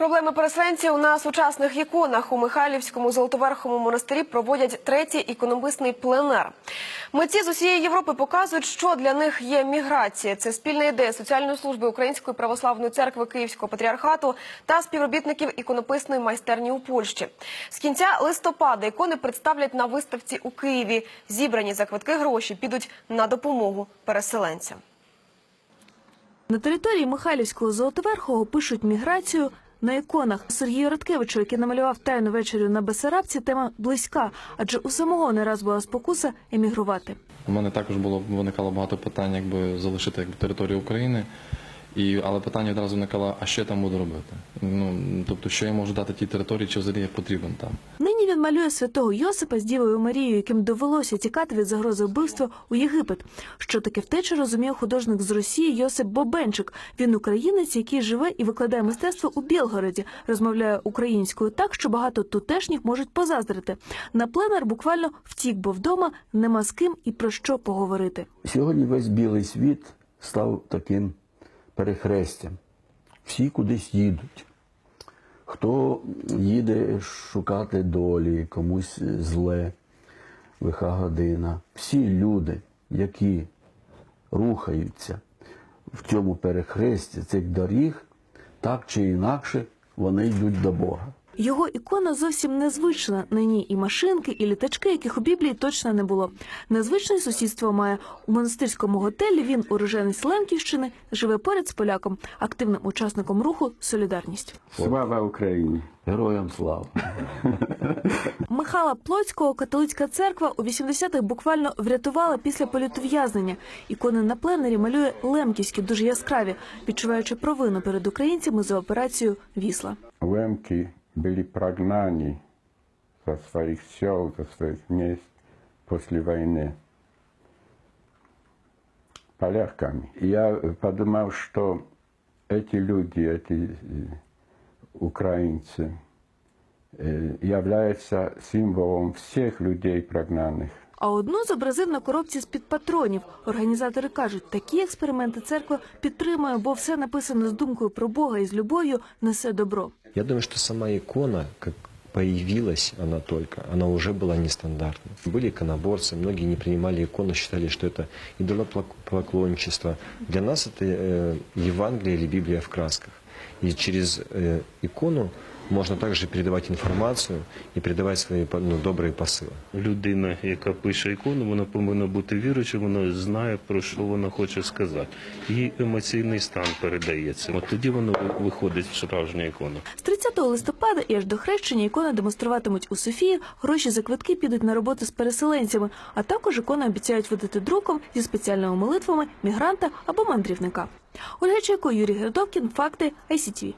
Проблеми переселенців на сучасних іконах у Михайлівському Золотоверхому монастирі проводять третій ікономисний пленер. Митці з усієї Європи показують, що для них є міграція. Це спільна ідея соціальної служби Української православної церкви Київського патріархату та співробітників іконописної майстерні у Польщі. З кінця листопада ікони представлять на виставці у Києві. Зібрані за квитки гроші підуть на допомогу переселенцям. На території Михайлівського Золотоверхого пишуть міграцію на іконах. Сергію Радкевичу, який намалював тайну вечерю на Бесарабці, тема близька, адже у самого не раз була спокуса емігрувати. У мене також було виникало багато питань, якби залишити якби, територію України. І, але питання одразу виникало, а що я там буду робити? Ну, тобто, що я можу дати тій території, чи взагалі я потрібен там. Нині він малює святого Йосипа з Дівою Марією, яким довелося тікати від загрози вбивства у Єгипет. Що таке втеча, розуміє художник з Росії Йосип Бобенчик. Він українець, який живе і викладає мистецтво у Білгороді, розмовляє українською так, що багато тутешніх можуть позаздрити. На пленер буквально втік, бо вдома нема з ким і про що поговорити. Сьогодні весь білий світ став таким перехрестям. Всі кудись їдуть. Хто їде шукати долі, комусь зле, лиха година. Всі люди, які рухаються в цьому перехресті цих доріг, так чи інакше вони йдуть до Бога. Його ікона зовсім незвична. На ній і машинки, і літачки, яких у Біблії точно не було. Незвичне сусідство має у монастирському готелі. Він уроженець Лемківщини, живе поряд з поляком, активним учасником руху Солідарність. Слава Україні! Героям слава! Михайла Плоцького католицька церква у 80-х буквально врятувала після політов'язнення. Ікони на пленері малює лемківські, дуже яскраві, відчуваючи провину перед українцями за операцію Вісла. Лемки были прогнаны со своих сел, со своих мест после войны поляками. Я подумал, что эти люди, эти э, украинцы, э, являются символом всех людей прогнанных. А одну зобразив на коробці з-під патронів. Організатори кажуть, такі експерименти церква підтримує, бо все написано з думкою про Бога і з любов'ю несе добро. Я думаю, что сама икона, как появилась она только, она уже была нестандартной. Были иконоборцы, многие не принимали икону, считали, что это идолопоклонничество. Для нас это э, Евангелие или Библия в красках. И через э, икону можно также передавать информацию и передавать свои ну, добрые посылы. людина, яка пише ікону, вона повинна бути віруючою, вона знає, про що вона хоче сказати. Її емоційний стан передається. От тоді воно ви- виходить справжня ікона. З 30 листопада і аж до хрещення ікони демонструватимуть у Софії. Гроші за квитки підуть на роботу з переселенцями, а також ікони обіцяють видати друком зі спеціальними молитвами мігранта або мандрівника. Ольга Чайко, Юрій Гердовкін, факти ICTV.